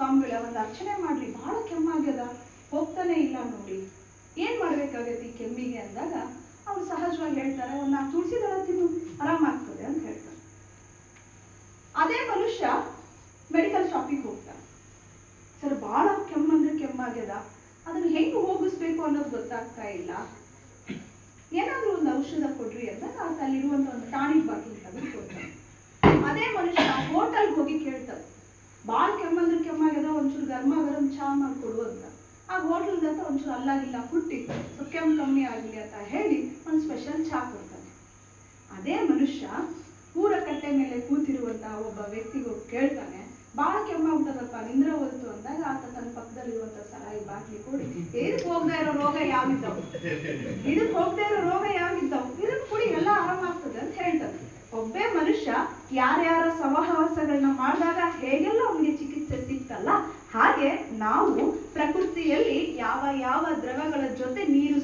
ಸ್ವಾಮಿಗಳ, ಒಂದು ಅರ್ಚನೆ ಮಾಡ್ರಿ. ಬಹಳ ಕೆಮ್ಮಾಗ್ಯದ. ಹೋಗ್ತಾನೆ ಇಲ್ಲ ನೋಡಿ. ಏನ್ ಮಾಡ್ಬೇಕಾಗತ್ತೆ ಈ ಕೆಮ್ಮಿಗೆ ಅಂದಾಗ, ಅವ್ರು ಸಹಜವಾಗಿ ಹೇಳ್ತಾರೆ, ಒಂದು ನಾಲ್ಕು ತುಳಸಿ ದಳ ತಿನ್ನು, ಆರಾಮಾಗ್ತದೆ ಅಂತ ಹೇಳ್ತಾರೆ. ಅದೇ ಮನುಷ್ಯ ಮೆಡಿಕಲ್ ಶಾಪಿಗೆ ಹೋಗ್ತಾನೆ. ಸರ್, ಬಹಳ ಕೆಮ್ಮಂದ್ರೆ ಕೆಮ್ಮಾಗ್ಯದ. ಅದನ್ನ ಹೆಂಗ್ ಹೋಗಿಸ್ಬೇಕು ಅನ್ನೋದು ಗೊತ್ತಾಗ್ತಾ ಇಲ್ಲ. ಏನಾದ್ರೂ ಒಂದು ಔಷಧ ಕೊಡ್ರಿ ಅಂದಾಗ, ಆತ ಅಲ್ಲಿರುವಂತ ಒಂದು ಟಾನಿಕ್ ಬಾಕಿ ಅದೇ ಮನುಷ್ಯ ಹೋಟೆಲ್ಗೆ ಹೋಗಿ ಕೇಳ್ತಾರೆ ಭಾಳ ಒಂಚೂರು ಗರ್ಮ ಮಾಡಿಕೊಡು ಅಂತ. ಆ ಹೋಟೆಲ್ದಂತ ಒಂಚೂರು ಅಲ್ಲಾಗಿಲ್ಲ ಹುಟ್ಟಿ ಸೊ ಕೆಮ್ಮು ಕಮ್ಮಿ ಆಗಲಿ ಅಂತ ಹೇಳಿ ಒಂದು ಸ್ಪೆಷಲ್ ಚಾ ಕೊಡ್ತಾನೆ ಅದೇ ಮನುಷ್ಯ ಊರ ಕಟ್ಟೆ ಮೇಲೆ ಕೂತಿರುವಂತ ಒಬ್ಬ ವ್ಯಕ್ತಿಗೂ ಕೇಳ್ತಾನೆ ಭಾಳ ಕೆಮ್ಮಾಗ್ತದಪ್ಪ ನಿಂದ್ರ ಹೋಯ್ತು ಅಂದಾಗ ಆತ ತನ್ನ ಪಕ್ಕದಲ್ಲಿರುವಂತ ಸರಾಯಿ ಬಾಟ್ಲಿ ಕೊಡಿ. ಇದಕ್ಕೆ ಹೋಗದೆ ಇರೋ ರೋಗ ಯಾವಿದ್ದಾವು ಇದಕ್ಕೆ ಹೋಗದೆ ಇರೋ ರೋಗ ಯಾವಿದ್ದಾವು ಇದಕ್ಕೆ ಕುಡಿ, ಎಲ್ಲ ಆರಾಮಾಗ್ತದೆ ಅಂತ ಹೇಳ್ತಾರೆ ಒಬ್ಬೇ ಮನುಷ್ಯ ಯಾರ್ಯಾರ ಸಹವಾಸಗಳನ್ನ ಮಾಡಿದಾಗ ಹೇಗೆಲ್ಲ ಅವನಿಗೆ ಸಿಕ್ತಲ್ಲ ಹಾಗೆ ನಾವು ಪ್ರಕೃತಿಯಲ್ಲಿ ಯಾವ ಯಾವ ದ್ರವಗಳ ಜೊತೆ ನೀರು